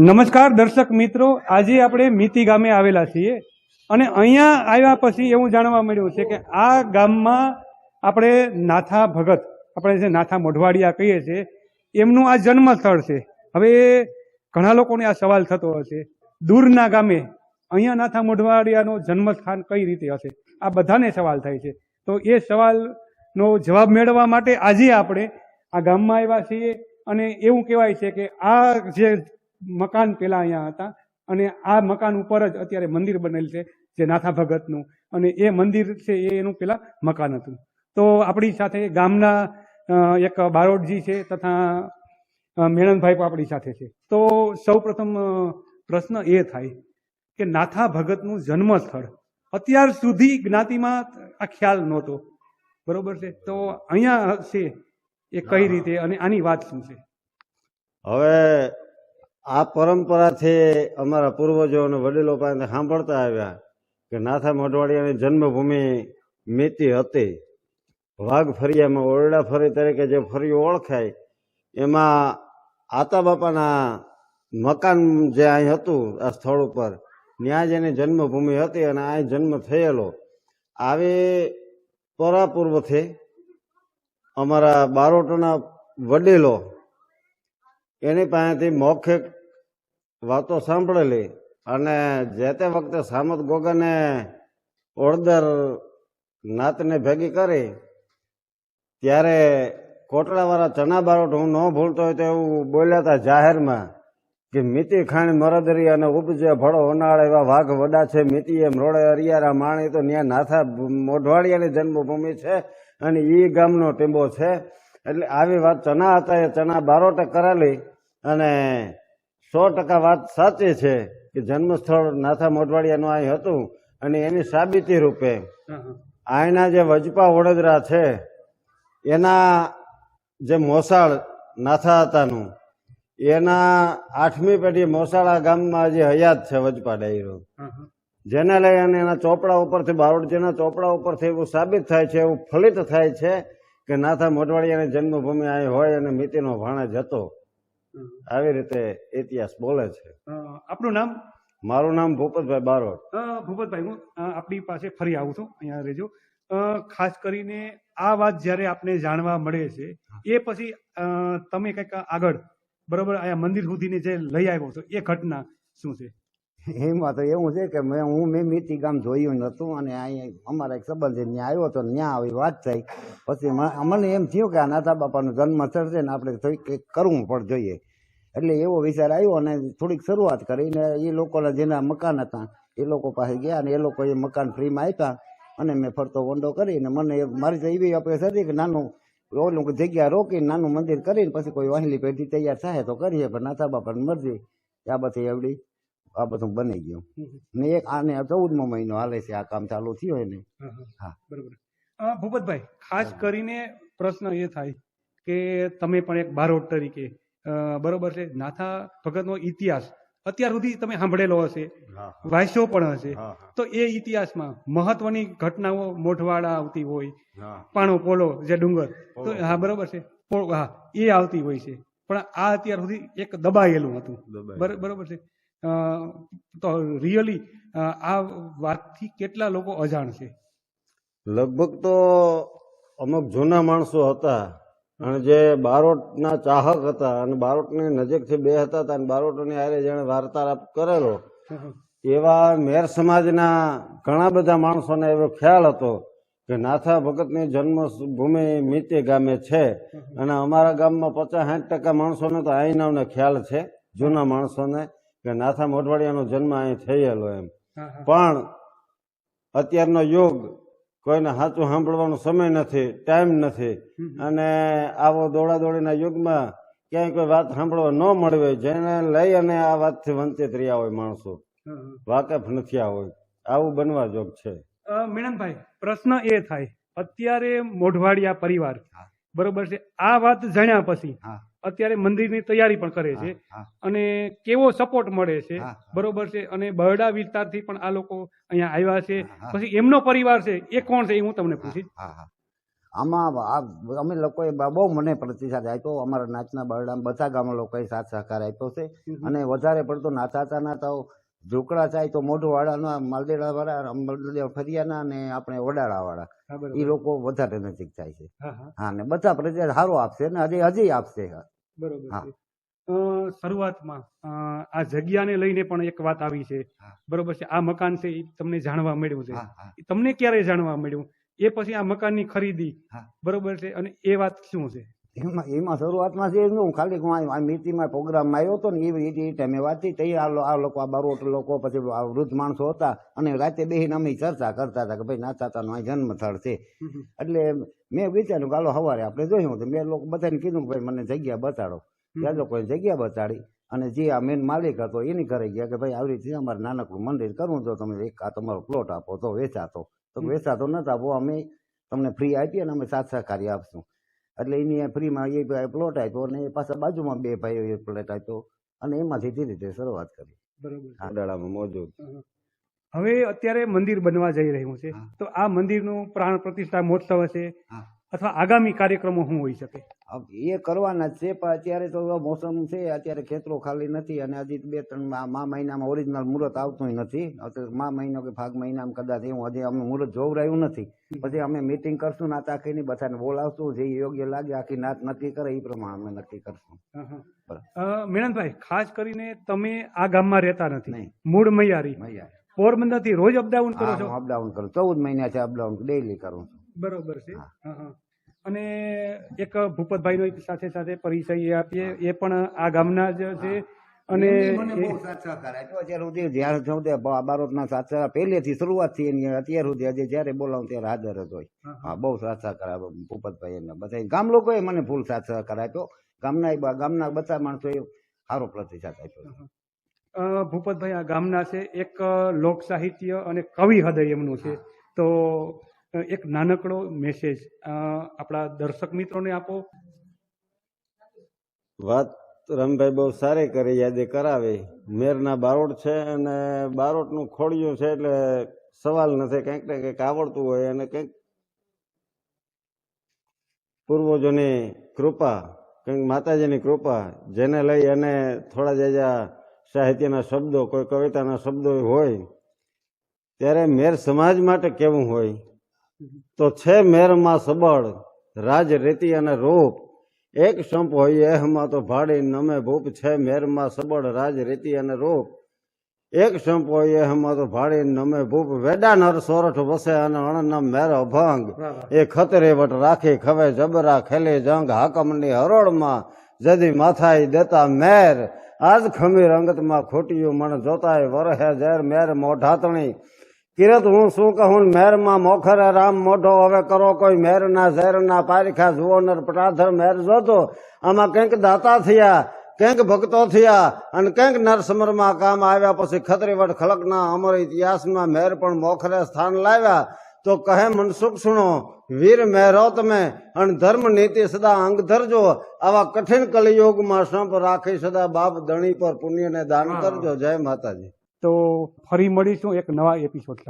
નમસ્કાર દર્શક મિત્રો, આજે આપણે મીતી ગામે આવેલા છીએ અને અહીંયા આવ્યા પછી એવું જાણવા મળ્યું છે કે આ ગામમાં આપણે નાથા ભગત, આપણે જે નાથા મોઢવાડિયા કહીએ છીએ, એમનું આ જન્મ સ્થળ છે. હવે ઘણા લોકોને આ સવાલ થતો હશે, દૂરના ગામે અહીંયા નાથા મોઢવાડિયાનો જન્મસ્થાન કઈ રીતે હશે? આ બધાને સવાલ થાય છે. તો એ સવાલનો જવાબ મેળવવા માટે આજે આપણે આ ગામમાં આવ્યા છીએ અને એવું કહેવાય છે કે આ જે મકાન પેલા અહીંયા હતા અને આ મકાન ઉપર જ અત્યારે મંદિર બનેલ છે જે નાથા ભગતનું. અને એ મંદિર છે એ એનું પેલા મકાન હતું. તો આપણી સાથે ગામના એક બારોટજી છે તથા મેણનભાઈ પણ આપણી સાથે છે. તો સૌપ્રથમ પ્રશ્ન એ થાય કે નાથા ભગતનું જન્મ સ્થળ અત્યાર સુધી જ્ઞાતિમાં આ ખ્યાલ નહોતો. બરોબર છે? તો અહીંયા છે એ કઈ રીતે અને આની વાત શું છે? હવે આ પરંપરાથી અમારા પૂર્વજો અને વડીલો પાસે સાંભળતા આવ્યા કે નાથા મોઢવાડિયાની જન્મભૂમિ મિતિ હતી. વાઘ ફરિયામાં ઓરડા ફરી તરીકે જે ફરી ઓળખાય, એમાં આતા બાપાના મકાન જે અહીં હતું આ સ્થળ ઉપર, ત્યાં જ એની જન્મભૂમિ હતી અને અહીં જન્મ થયેલો. આવી પરાપૂર્વથી અમારા બારોટના વડીલો એની પાસેથી મૌખિક વાતો સાંભળેલી અને જે તે વખતે સામત ગોગાને ઓળદર નાતને ભેગી કરી, ત્યારે કોટડાવાળા ચણા બારોટ હું ન ભૂલતો હોય તો એવું બોલ્યા હતા જાહેરમાં કે, મિતિ ખાણી મરદરી અને ઉપજે ભળો ઉનાળે એવા વાઘ વડા છે મિતિ એમ રોડે અરિયારા માણી, તો ત્યાં નાથા મોઢવાડિયાની જન્મભૂમિ છે અને ઈ ગામનો ટીંબો છે. એટલે આવી વાત ચના હતા એ ચના બારોટે કરેલી અને સો ટકા વાત સાચી છે કે જન્મસ્થળ નાથા મોઢવાડિયાનું અહીં હતું અને એની સાબિતી રૂપે અહીંના જે વજપા વડોદરા છે એના જે મોસાળ નાથા હતાનું એના આઠમી પેઢી મોસાળા ગામમાં હજી હયાત છે વજપા ડાયરો જેને લઈ અને એના ચોપડા ઉપરથી બારોટજીના ચોપડા ઉપરથી એવું સાબિત થાય છે એવું ફલિત થાય છે કે નાથા મોઢવાડિયાની જન્મભૂમિ અહીં હોય અને મિતિનો ભાણેજ હતો. આવી રીતે ઇતિહાસ બોલે છે. આપનું નામ? મારું નામ ભૂપતભાઈ બારોટ. ભૂપતભાઈ હું આપણી પાસે ફરી આવું છું અહીંયા રહેજો. ખાસ કરીને આ વાત જ્યારે આપને જાણવા મળે છે એ પછી તમે કંઈક આગળ બરોબર અહીંયા મંદિર સુધીને જે લઈ આવ્યો છો એ ઘટના શું છે? એમાં તો એવું છે કે મેં હું મેં મીતી ગામ જોયું નહોતું અને અહીંયા અમારા એક સંબંધી ત્યાં આવ્યો હતો ત્યાં આવી વાત થઈ. પછી મને એમ થયું કે આ નાથા બાપાનું જન્મ સ્થળ છે ને આપણે થોડીક કંઈક કરવું પણ જોઈએ. એટલે એવો વિચાર આવ્યો અને થોડીક શરૂઆત કરીને એ લોકોના જેના મકાન હતા, એ લોકો પાસે ગયા અને એ લોકોએ મકાન ફ્રીમાં આપ્યા અને મેં ફરતો વંડો કરીને મને મારી તો એવી અપેક્ષા હતી કે નાનું ઓલું જગ્યા રોકીને નાનું મંદિર કરીને પછી કોઈ વહેલી પેઢી તૈયાર થાય તો કરીએ, પણ નાથા બાપાની મરજી, આ બધી એવડી આ બધું બની ગયું. ને એક આને ચૌદમો મહિનો હાલે છે આ કામ ચાલુ થયું એને હા. બરોબર. ભૂપતભાઈ ખાસ કરીને પ્રશ્ન એ થાય કે તમે પણ એક બારોટ તરીકે બરોબર છે નાથા ભગતનો ઇતિહાસ અત્યાર સુધી તમે સાંભળેલો હશે વાંચ્યો પણ હશે. તો એ ઇતિહાસમાં મહત્વની ઘટનાઓ મોઢવાડા આવતી હોય પાણો પોલો જે ડુંગર તો હા બરોબર છે. હા એ આવતી હોય છે. પણ આ અત્યાર સુધી એક દબાયેલું હતું. બરોબર છે. તો રિયલી આ વાતથી કેટલા લોકો અજાણ છે? લગભગ તો અમુક જૂના માણસો હતા અને જે બારોટના ચાહક હતા અને બારોટની નજીકથી બે હતા અને બારોટોની હારે જેણે વાર્તાલાપ કરેલો એવા મેર સમાજના ઘણા બધા માણસોને એવો ખ્યાલ હતો કે નાથા ભગતની જન્મભૂમિ મિતે ગામે છે અને અમારા ગામમાં પચાસ સાઠ ટકા માણસોને તો આઈનાઓને ખ્યાલ છે જૂના માણસોને. કે નાથા મોઢવાડિયાનો જન્મ અહીં થયેલો એમ. પણ અત્યારનો યુગ કોઈને સાચું સાંભળવાનો સમય નથી ટાઈમ નથી અને આવો દોડાદોડીના યુગમાં ક્યાંય કોઈ વાત સાંભળવા ન મળવે જેને લઈ અને આ વાતથી વંચિત રહ્યા હોય માણસો. વાકેફ નથી હોય આવું બનવા જોગ છે મીણનભાઈ પ્રશ્ન એ થાય અત્યારે મોઢવાડિયા પરિવાર. બરોબર છે આ વાત જાણ્યા પછી હા. અત્યારે મંદિરની તૈયારી પણ કરે છે. અને કેવો સપોર્ટ મળે છે. બરોબર છે. અને બરડા વિસ્તારથી પણ આ લોકો અહીંયા આવ્યા છે. પછી એમનો પરિવાર છે. એ કોણ છે એ હું તમને પૂછીશ. આમાં અમે લોકોએ બહુ મને પ્રતિસાદ આપ્યો. અમારા નાચના બરડા બધા ગામના લોકોએ સાથ સહકાર આપ્યો છે. અને વધારે પડતો નાચાતા નાતા ઝૂકડા થાય તો મોઢું વાળાના માલદેડા વાળા ફરિયાના ને આપણે વડાળા વાળા એ લોકો વધારે નજીક થાય છે. હા ને બધા પ્રજા સારો આપશે ને હજી હજી આપશે. બરોબર હા. શરૂઆતમાં આ જગ્યાને લઈને પણ એક વાત આવી છે. બરોબર છે. આ મકાન છે એ તમને જાણવા મળ્યું છે. તમને ક્યારે જાણવા મળ્યું? એ પછી આ મકાનની ખરીદી. બરોબર છે. અને એ વાત શું છે? એમાં એમાં શરૂઆતમાં છે હું ખાલી આ- મીટિંગમાં પ્રોગ્રામમાં આવ્યો હતો ને એ એ ટાઈમે વાત થઈ. ત્યાં આ લોકો આ બારોટ લોકો પછી આ વૃદ્ધ માણસો હતા. અને રાતે બેસીને અમે ચર્ચા કરતા હતા કે ભાઈ નાતાતાનો આ જન્મ સ્થળ છે એટલે મેં વિચાર્યું કે હાલો સવારે આપણે જોયું તો મેં લોકો બધાને કીધું કે ભાઈ મને જગ્યા બતાડો. ત્યાં લોકોએ જગ્યા બતાડી અને જે આ મેન માલિક હતો એની ઘરે ગયા કે ભાઈ આવી રીતે અમારે નાનકડું મંદિર કરવું તો તમે એક આ તમારો પ્લોટ આપો તો વેચાતો. તો. વેચાતો નતા આપો અમે તમને ફ્રી આપીએ અને અમે સાત સહકારી આપશું. એટલે એની ફ્રીમાં એ પ્લોટ આપ્યો અને એ પાછા બાજુમાં બે ભાઈઓ પ્લોટ આપ્યો અને એમાંથી ધીરે ધીરે શરૂઆત કરી. બરોબર. છે. વડાળામાં મોજૂદ હવે અત્યારે મંદિર બનવા જઈ રહ્યું છે. તો આ મંદિરનું પ્રાણ પ્રતિષ્ઠા મહોત્સવ હશે. અથવા આગામી કાર્યક્રમો શું હોઈ શકે? એ કરવાના જ છે પણ અત્યારે તો મોસમ છે અત્યારે ખેતરો ખાલી નથી અને હજી બે ત્રણ મા મહિનામાં ઓરિજિનલ મુહૂર્ત આવતું નથી. મા મહિનો કે ભાગ મહિનામાં કદાચ એવું હજી અમે મુહૂર્ત જોવરાયું નથી. પછી અમે મીટિંગ કરશું નાત આખીની બધાને બોલાવશું જે યોગ્ય લાગે આખી નાત નક્કી કરે એ પ્રમાણે અમે નક્કી કરશું. મિલનભાઈ ખાસ કરીને તમે આ ગામમાં રહેતા નથી. મૂળ મૈયારી. મૈયા પોરબંદરથી રોજ અપડાઉન કરો છો? અપડાઉન કરું ચૌદ મહિના છે અપડાઉન ડેઈલી કરું છું. બરોબર છે. અને એક ભૂપતભાઈ નો સાથે સાથે પરિચય આપીએ એ પણ આ ગામના જ છે. અને એ-. અત્યાર સુધી જ્યારે જોઉં તે બારોટના સાથ પહેલેથી શરૂઆતથી એની અત્યાર સુધી આજે જ્યારે બોલાવું ત્યારે હાજર જ હોય. હા, બહુ સાથ સહકાર આપ્યો ભૂપતભાઈ એને બધા ગામ લોકોએ મને ફૂલ સાથ સહકાર આપ્યો ગામના ગામના બધા માણસોએ સારો પ્રતિસાદ આપ્યો ભૂપતભાઈ આ ગામના છે. એક લોક સાહિત્ય અને કવિ હૃદય એમનું છે તો એક નાનકડો મેસેજ આપણા દર્શક મિત્રોને આપો. વાત રમભાઈ બહુ સારી કરી, યાદી કરાવી. મેરના બારોટ છે અને બારોટનું ખોડિયું છે એટલે સવાલ નથી, કંઈક ને કંઈક આવડતું હોય અને કંઈક પૂર્વજોની કૃપા, કંઈક માતાજીની કૃપા, જેને લઈ અને થોડા જાજા સાહિત્યના શબ્દો, કોઈ કવિતાના શબ્દો હોય, ત્યારે મેર સમાજ માટે કેવું હોય? તો છે મેરમાં સબળ રાજ રીતિ અને રૂપ. એક સંપ હોય એહમાં તો ભાડી નમે ભૂપ છે મેરમાં સબળ રાજ રેતી અને રૂપ. એક સંપ હોય એહમાં તો ભાડી નમે ભૂપ. વેડા નર સોરઠ વસે અને અણના મેર અભંગ. એ ખતરે વટ રાખી ખવે જબરા ખેલે જંગ હાકમની હરોળમાં જદી માથાઈ દેતા મેર. આજ ખમીર અંગતમાં ખોટિયું મણ જોતાય વરહે ઝેર મેર મોઢાતણી. કિરત હું શું કહું? મેરમાં મોખરે રામ મોઢો હવે કરો કોઈ મેરના ઝેરના પારખા જુઓ નર પટાધર મહેર જોતો. આમાં કંઈક દાતા થયા કંઈક ભક્તો થયા અને કંઈક નરસમરમાં કામ આવ્યા પછી ખત્રીવટ ખલકના અમર ઇતિહાસમાં મેર પણ મોખરે સ્થાન લાવ્યા. તો કહે મનસુખ સુણો વીર મહેરો તમે અને ધર્મ નીતિ સદા અંગ ધરજો. આવા કઠિન કલિયુગમાં સંપ રાખી સદા બાપ ધણી પર પુણ્યને દાન કરજો. જય માતાજી. તો ફરી મળીશું એક નવા એપિસોડ સાથે.